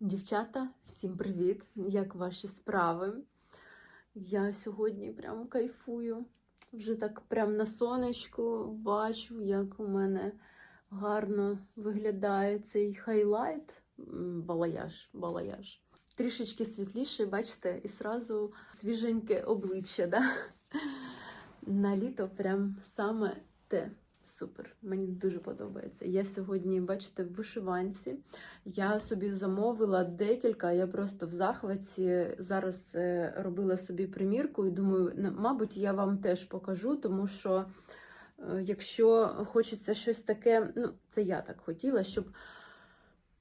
Дівчата, всім привіт! Як ваші справи? Я сьогодні прям кайфую. Вже так прям на сонечку бачу, як у мене гарно виглядає цей хайлайт. Балаяж, балаяж. Трішечки світліше, бачите, і сразу свіженьке обличчя. Да? На літо прям саме те. Супер, мені дуже подобається. Я сьогодні, бачите, в вишиванці. Я собі замовила декілька, я просто в захваті зараз е, робила собі примірку і думаю, мабуть, я вам теж покажу, тому що е, якщо хочеться щось таке, ну, це я так хотіла, щоб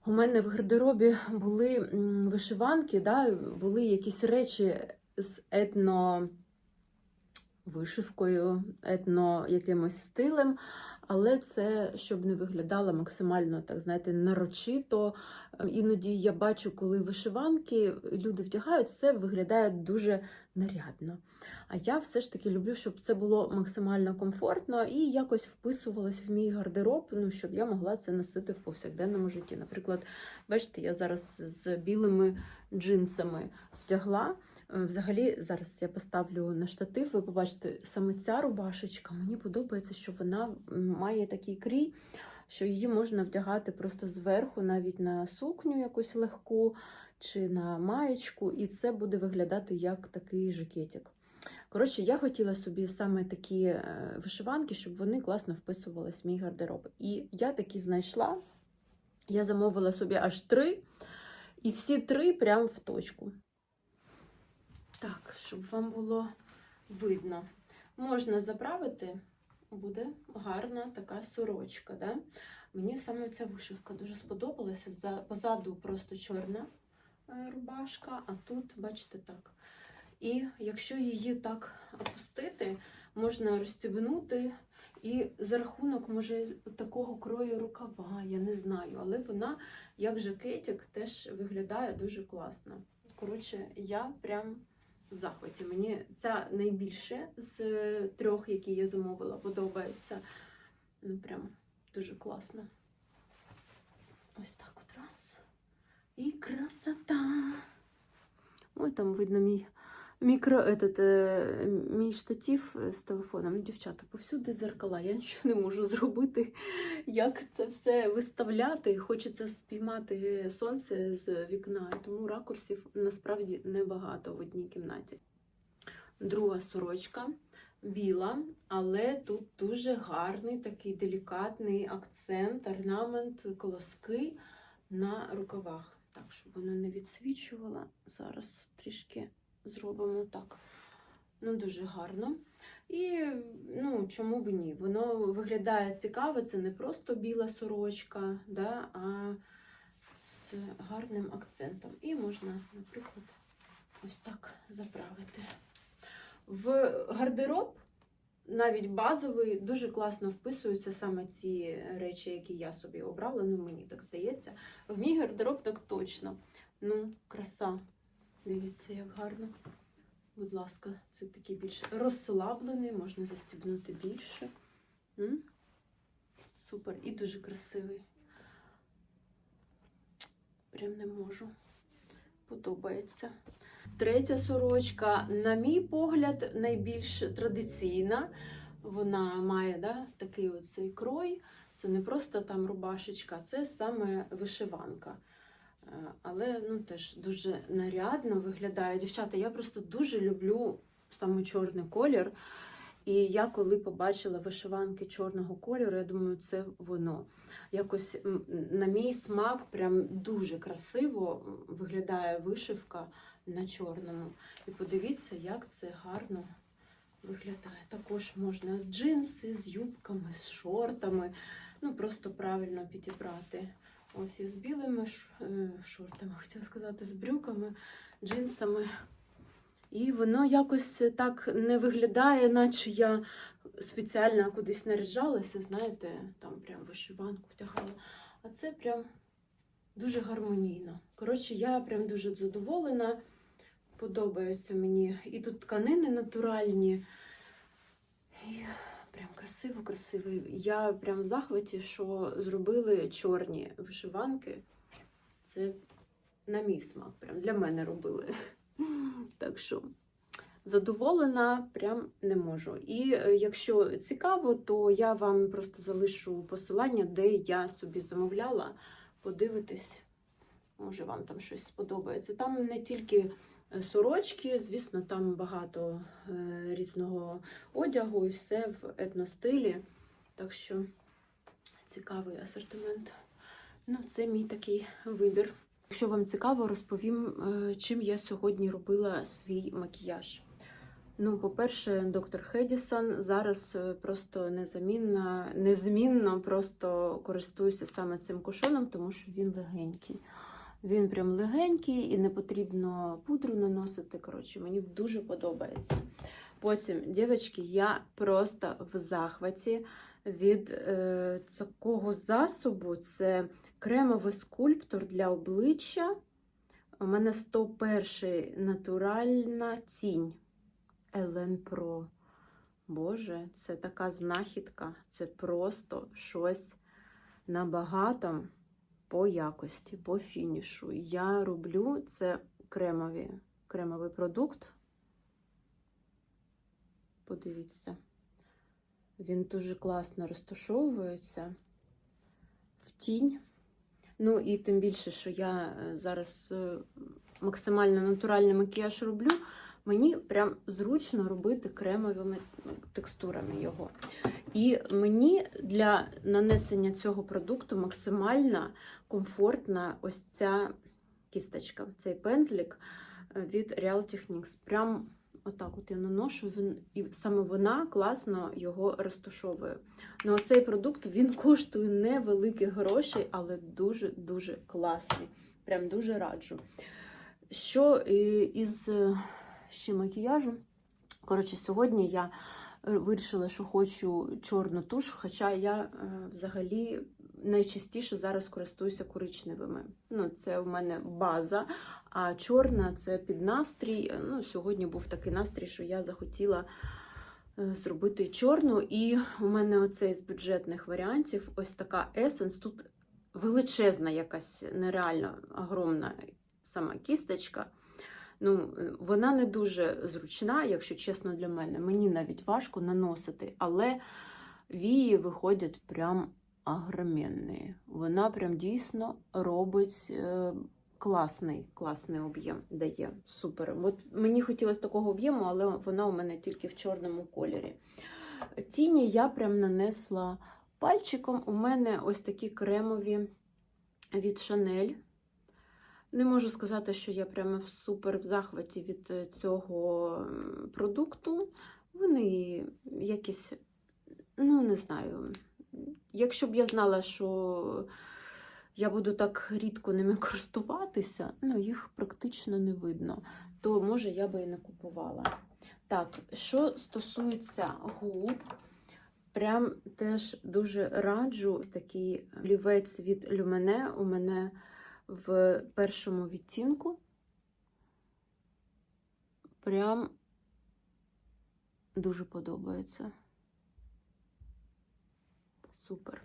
у мене в гардеробі були вишиванки, да, були якісь речі з етно вишивкою, етно якимось стилем, але це щоб не виглядало максимально, так знаєте, нарочито. Іноді я бачу, коли вишиванки люди вдягають, це виглядає дуже нарядно. А я все ж таки люблю, щоб це було максимально комфортно і якось вписувалось в мій гардероб, ну, щоб я могла це носити в повсякденному житті. Наприклад, бачите, я зараз з білими джинсами вдягла. Е, Взагалі, зараз я поставлю на штатив, ви побачите, саме ця рубашечка, мені подобається, що вона має такий крій, що її можна вдягати просто зверху, навіть на сукню якусь легку чи на маєчку, і це буде виглядати як такий жакетик. Коротше, я хотіла собі саме такі е, вишиванки, щоб вони класно вписувались в мій гардероб. І я такі знайшла. Я замовила собі аж три, і всі три прям в точку. Так, щоб вам було видно. Можна заправити, буде гарна така сорочка. Да? Мені саме ця вишивка дуже сподобалася. За, позаду просто чорна е, рубашка, а тут, бачите, так. І якщо її так опустити, можна розстібнути. І за рахунок, може, такого крою рукава, я не знаю, але вона, як жакетик, теж виглядає дуже класно. Коротше, я прям в захваті. Мені ця найбільше з е, трьох, які я замовила, подобається. Ну, прям дуже класно. Ось так от раз. І красота. Ой, там видно мій мікро, этот, е, мій штатив з телефоном. Дівчата, повсюди зеркала. Я нічого не можу зробити. Як це все виставляти? Хочеться спіймати сонце з вікна, тому ракурсів насправді небагато в одній кімнаті. Друга сорочка біла, але тут дуже гарний такий делікатний акцент, орнамент, колоски на рукавах. Так, щоб воно не відсвічувало. Зараз трішки зробимо так. Ну, дуже гарно. І ну, чому б ні? Воно виглядає цікаво, це не просто біла сорочка, да, а з гарним акцентом. І можна, наприклад, ось так заправити. В гардероб, навіть базовий, дуже класно вписуються саме ці речі, які я собі обрала. Ну, мені так здається. В мій гардероб так точно. Ну, краса. Дивіться, як гарно. Будь ласка, це такий більш розслаблений, можна застібнути більше. М? Супер і дуже красивий. Прям не можу. Подобається. Третя сорочка, на мій погляд, найбільш традиційна. Вона має да, такий оцей крой. Це не просто там рубашечка, це саме вишиванка. Е, Але ну, теж дуже нарядно виглядає. Дівчата, я просто дуже люблю саме чорний колір. І я коли побачила вишиванки чорного кольору, я думаю, це воно. Якось на мій смак прям дуже красиво виглядає вишивка на чорному. І подивіться, як це гарно виглядає. Також можна джинси з юбками, з шортами. Ну, просто правильно підібрати. Ось я з білими е, шортами, хотіла сказати, з брюками, джинсами. І воно якось так не виглядає, наче я спеціально кудись наряджалася, знаєте, там прям вишиванку втягала. А це прям дуже гармонійно. Коротше, я прям дуже задоволена. Подобається мені. І тут тканини натуральні. І прям красиво, красиво. Я прям в захваті, що зробили чорні вишиванки. Це на мій смак. Прям для мене робили. Так що задоволена прям не можу. І е, якщо цікаво, то я вам просто залишу посилання, де я собі замовляла. Подивитись, може вам там щось сподобається. Там не тільки сорочки, звісно, там багато е, різного одягу і все в етностилі. Так що цікавий асортимент. Ну, це мій такий вибір. Якщо вам цікаво, розповім, е, чим я сьогодні робила свій макіяж. Ну, по-перше, доктор Хедісон зараз е, просто незамінно, незмінно просто користуюся саме цим кушоном, тому що він легенький. Він прям легенький і не потрібно пудру наносити. Коротше, мені дуже подобається. Потім, дівчатки, я просто в захваті від е, такого засобу. Це кремовий скульптор для обличчя. У мене 101 натуральна тінь. Елен Про. Боже, це така знахідка. Це просто щось набагато по якості, по фінішу. Я роблю це кремові, кремовий продукт. Подивіться, він дуже класно розташовується в тінь. Ну і тим більше, що я е, зараз е, максимально натуральний макіяж роблю, мені прям зручно робити кремовими текстурами його. І мені для нанесення цього продукту максимально комфортна ось ця кісточка, цей пензлик е, від Real Techniques. Прям отак от я наношу, він, і саме вона класно його розташовує. Ну, а цей продукт він коштує невеликих грошей, але дуже-дуже класний. Прям дуже раджу. Що е, із е, ще макіяжу? Коротше, сьогодні я вирішила, що хочу чорну туш, хоча я е, взагалі найчастіше зараз користуюся коричневими. Ну, це в мене база, а чорна це під настрій. Ну, сьогодні був такий настрій, що я захотіла е, зробити чорну. І у мене оцей з бюджетних варіантів ось така Essence. Тут величезна якась нереально огромна сама кісточка. Ну, вона не дуже зручна, якщо чесно, для мене. Мені навіть важко наносити, але вії виходять прям огроменні. Вона прям дійсно робить е, класний, класний об'єм дає. Супер. От мені хотілося такого об'єму, але вона у мене тільки в чорному кольорі. Тіні я прям нанесла пальчиком. У мене ось такі кремові від Chanel. Не можу сказати, що я прямо супер в захваті від е, цього продукту. Вони якісь, ну, не знаю. Якщо б я знала, що я буду так рідко ними користуватися, ну, їх практично не видно, то може я би і не купувала. Так, що стосується губ, прям теж дуже раджу такий олівець від Люмене. У мене в першому відтінку. Прям дуже подобається. Супер.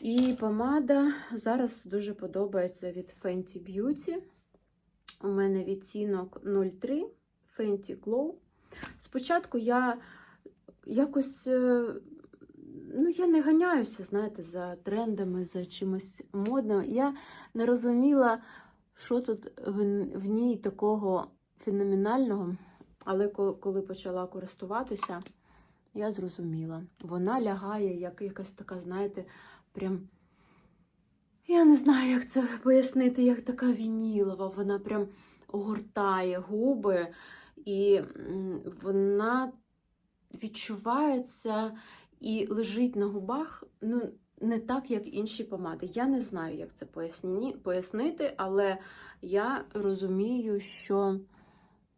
І помада зараз дуже подобається від Fenty Beauty. У мене відтінок 03 Fenty Glow. Спочатку я якось, е, ну, я не ганяюся, знаєте, за трендами, за чимось модним. Я не розуміла, що тут в, ній такого феноменального. Але коли почала користуватися, я зрозуміла. Вона лягає, як якась така, знаєте, прям. Я не знаю, як це пояснити, як така вінілова. Вона прям огортає губи, і вона відчувається і лежить на губах, ну, не так, як інші помади. Я не знаю, як це пояснити, але я розумію, що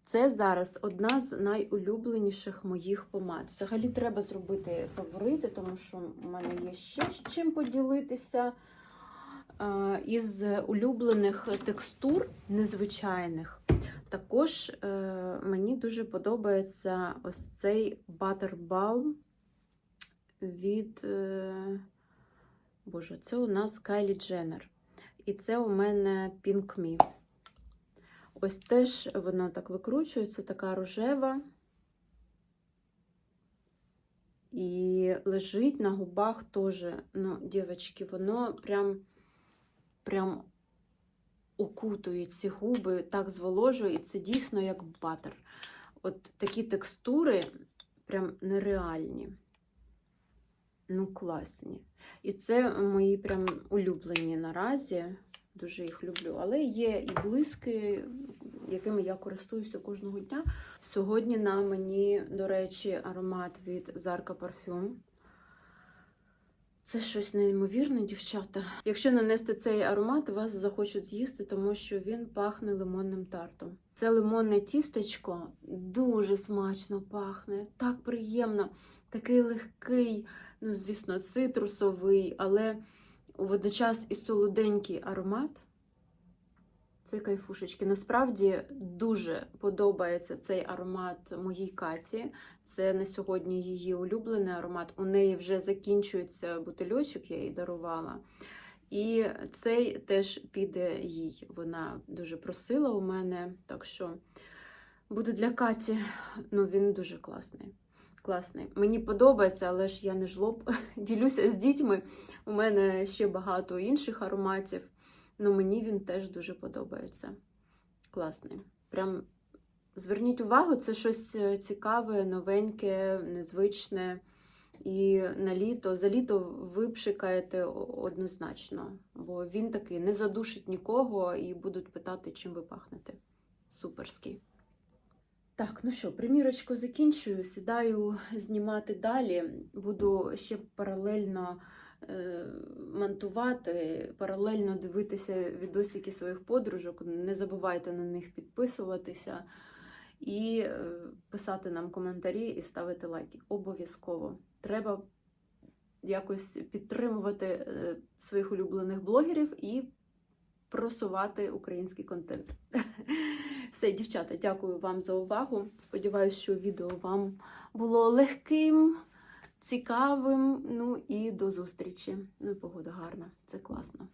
це зараз одна з найулюбленіших моїх помад. Взагалі треба зробити фаворити, тому що в мене є ще з чим поділитися. Із улюблених текстур незвичайних. Також е, мені дуже подобається ось цей Balm від. Е, Боже, це у нас Kylie Jenner. І це у мене Pink Me. Ось теж вона так викручується, така рожева. І лежить на губах теж, ну, дівчатки, воно прям, прям укутує ці губи, так зволожує, і це дійсно як батер. От такі текстури прям нереальні. Ну, класні. І це мої прям улюблені наразі. Дуже їх люблю. Але є і блиски, якими я користуюся кожного дня. Сьогодні на мені, до речі, аромат від Зарка Parfum. Це щось неймовірне, дівчата. Якщо нанести цей аромат, вас захочуть з'їсти, тому що він пахне лимонним тартом. Це лимонне тістечко дуже смачно пахне, так приємно, такий легкий, ну, звісно, цитрусовий, але водночас і солоденький аромат. Це кайфушечки. Насправді дуже подобається цей аромат моїй Каті. Це на сьогодні її улюблений аромат. У неї вже закінчується бутильочок, я їй дарувала. І цей теж піде їй. Вона дуже просила у мене, так що буде для Каті. Ну, він дуже класний. Класний. Мені подобається, але ж я не жлоб. Ділюся з дітьми. У мене ще багато інших ароматів. Ну, мені він теж дуже подобається. Класний. Прям зверніть увагу, це щось е, цікаве, новеньке, незвичне. І на літо, за літо ви пшикаєте однозначно, бо він такий не задушить нікого і будуть питати, чим ви пахнете. Суперський. Так, ну що, примірочку закінчую, сідаю знімати далі. Буду ще паралельно е, монтувати, паралельно дивитися відосики своїх подружок. Не забувайте на них підписуватися і е, писати нам коментарі і ставити лайки. Обов'язково. Треба якось підтримувати е, своїх улюблених блогерів і просувати український контент. Все, дівчата, дякую вам за увагу. Сподіваюсь, що відео вам було легким, цікавим. Ну і до зустрічі. Ну і погода гарна, це класно.